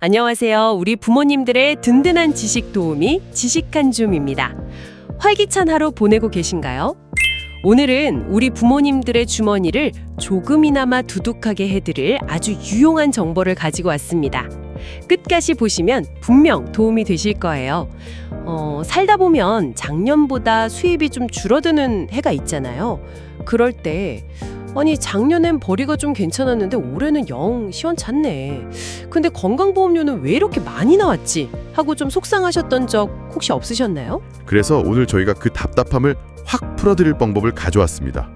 안녕하세요. 우리 부모님들의 든든한 지식 도우미 지식한 줌입니다. 활기찬 하루 보내고 계신가요? 오늘은 우리 부모님들의 주머니를 조금이나마 두둑하게 해드릴 아주 유용한 정보를 가지고 왔습니다. 끝까지 보시면 분명 도움이 되실 거예요. 어, 살다 보면 작년보다 수입이 좀 줄어드는 해가 있잖아요. 그럴 때 아니 작년엔 벌이가 좀 괜찮았는데 올해는 영 시원찮네. 근데 건강보험료는 왜 이렇게 많이 나왔지? 하고 좀 속상하셨던 적 혹시 없으셨나요? 그래서 오늘 저희가 그 답답함을 확 풀어드릴 방법을 가져왔습니다.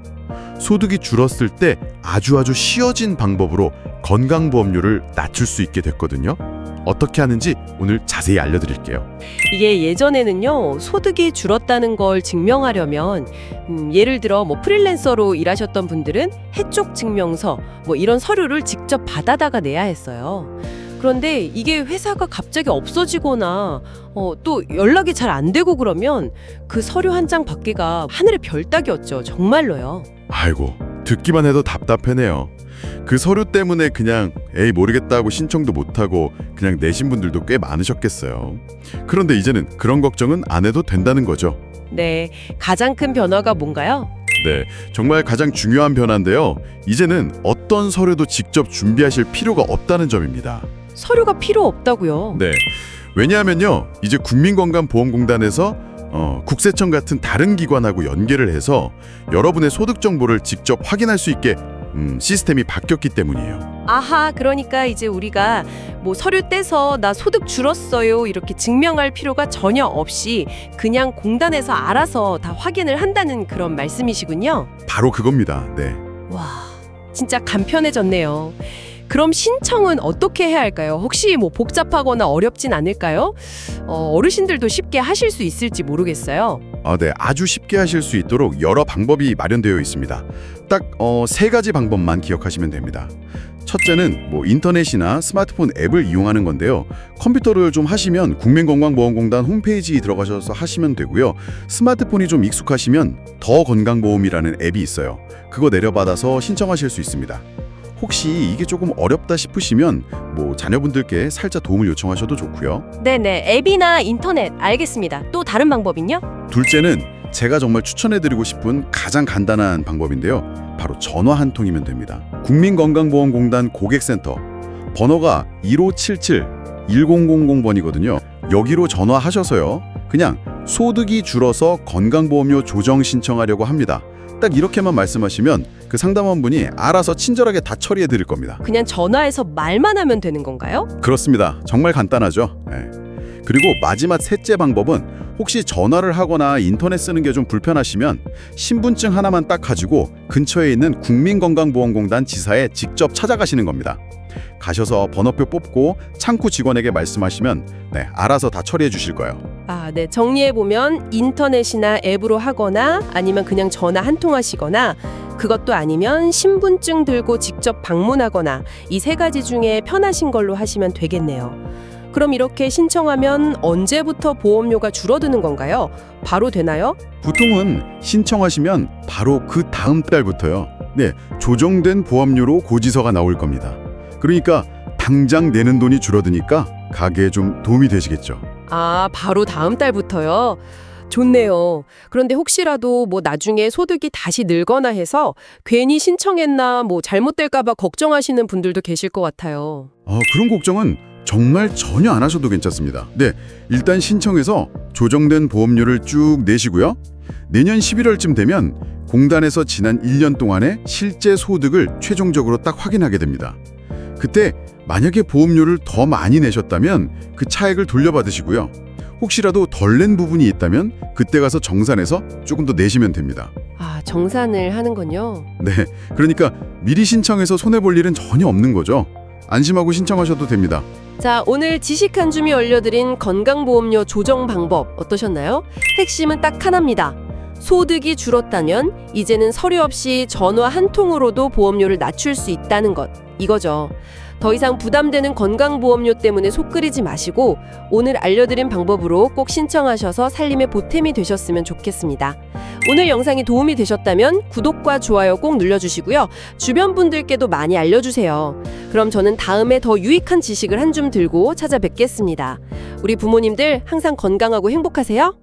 소득이 줄었을 때 아주 아주 쉬워진 방법으로 건강보험료를 낮출 수 있게 됐거든요. 어떻게 하는지 오늘 자세히 알려드릴게요. 이게 예전에는요 소득이 줄었다는 걸 증명하려면 음, 예를 들어 뭐 프리랜서로 일하셨던 분들은 해쪽 증명서 뭐 이런 서류를 직접 받아다가 내야 했어요. 그런데 이게 회사가 갑자기 없어지거나 어, 또 연락이 잘 안 되고 그러면 그 서류 한 장 받기가 하늘의 별 따기였죠. 정말로요. 아이고 듣기만 해도 답답해네요. 그 서류 때문에 그냥 에이 모르겠다 하고 신청도 못하고 그냥 내신 분들도 꽤 많으셨겠어요. 그런데 이제는 그런 걱정은 안 해도 된다는 거죠. 네, 가장 큰 변화가 뭔가요? 네, 정말 가장 중요한 변화인데요. 이제는 어떤 서류도 직접 준비하실 필요가 없다는 점입니다. 서류가 필요 없다고요. 네. 왜냐하면요. 이제 국민건강보험공단에서 어, 국세청 같은 다른 기관하고 연계를 해서 여러분의 소득 정보를 직접 확인할 수 있게 음, 시스템이 바뀌었기 때문이에요. 아하, 그러니까 이제 우리가 뭐 서류 떼서 나 소득 줄었어요 이렇게 증명할 필요가 전혀 없이 그냥 공단에서 알아서 다 확인을 한다는 그런 말씀이시군요. 바로 그겁니다. 네. 와, 진짜 간편해졌네요. 그럼 신청은 어떻게 해야 할까요? 혹시 뭐 복잡하거나 어렵진 않을까요? 어, 어르신들도 쉽게 하실 수 있을지 모르겠어요. 아, 네. 아주 쉽게 하실 수 있도록 여러 방법이 마련되어 있습니다. 딱 어, 세 가지 방법만 기억하시면 됩니다. 첫째는 뭐 인터넷이나 스마트폰 앱을 이용하는 건데요. 컴퓨터를 좀 하시면 국민건강보험공단 홈페이지 들어가셔서 하시면 되고요. 스마트폰이 좀 익숙하시면 더 건강보험이라는 앱이 있어요. 그거 내려받아서 신청하실 수 있습니다. 혹시 이게 조금 어렵다 싶으시면 뭐 자녀분들께 살짝 도움을 요청하셔도 좋고요. 네네, 앱이나 인터넷 알겠습니다. 또 다른 방법은요? 둘째는 제가 정말 추천해드리고 싶은 가장 간단한 방법인데요. 바로 전화 한 통이면 됩니다. 국민건강보험공단 고객센터 번호가 1577-1000번이거든요. 여기로 전화하셔서요. 그냥 소득이 줄어서 건강보험료 조정 신청하려고 합니다. 딱 이렇게만 말씀하시면 그 상담원분이 알아서 친절하게 다 처리해 드릴 겁니다. 그냥 전화해서 말만 하면 되는 건가요? 그렇습니다. 정말 간단하죠. 예. 그리고 마지막 셋째 방법은 혹시 전화를 하거나 인터넷 쓰는 게 좀 불편하시면 신분증 하나만 딱 가지고 근처에 있는 국민건강보험공단 지사에 직접 찾아가시는 겁니다. 가셔서 번호표 뽑고 창구 직원에게 말씀하시면 네, 알아서 다 처리해 주실 거예요. 아, 네. 정리해 보면 인터넷이나 앱으로 하거나 아니면 그냥 전화 한 통 하시거나 그것도 아니면 신분증 들고 직접 방문하거나 이 세 가지 중에 편하신 걸로 하시면 되겠네요. 그럼 이렇게 신청하면 언제부터 보험료가 줄어드는 건가요? 바로 되나요? 보통은 신청하시면 바로 그 다음 달부터요. 네, 조정된 보험료로 고지서가 나올 겁니다. 그러니까 당장 내는 돈이 줄어드니까 가게에 좀 도움이 되시겠죠. 아, 바로 다음 달부터요. 좋네요. 그런데 혹시라도 뭐 나중에 소득이 다시 늘거나 해서 괜히 신청했나 뭐 잘못될까 봐 걱정하시는 분들도 계실 것 같아요. 아, 그런 걱정은 정말 전혀 안 하셔도 괜찮습니다. 네, 일단 신청해서 조정된 보험료를 쭉 내시고요. 내년 11월쯤 되면 공단에서 지난 1년 동안의 실제 소득을 최종적으로 딱 확인하게 됩니다. 그때 만약에 보험료를 더 많이 내셨다면 그 차액을 돌려받으시고요. 혹시라도 덜 낸 부분이 있다면 그때 가서 정산해서 조금 더 내시면 됩니다. 아, 정산을 하는군요. 네, 그러니까 미리 신청해서 손해 볼 일은 전혀 없는 거죠. 안심하고 신청하셔도 됩니다. 자, 오늘 지식 한 줌이 올려드린 건강보험료 조정 방법 어떠셨나요? 핵심은 딱 하나입니다. 소득이 줄었다면 이제는 서류 없이 전화 한 통으로도 보험료를 낮출 수 있다는 것. 이거죠. 더 이상 부담되는 건강보험료 때문에 속 끓이지 마시고 오늘 알려드린 방법으로 꼭 신청하셔서 살림의 보탬이 되셨으면 좋겠습니다. 오늘 영상이 도움이 되셨다면 구독과 좋아요 꼭 눌러주시고요. 주변 분들께도 많이 알려주세요. 그럼 저는 다음에 더 유익한 지식을 한 줌 들고 찾아뵙겠습니다. 우리 부모님들 항상 건강하고 행복하세요.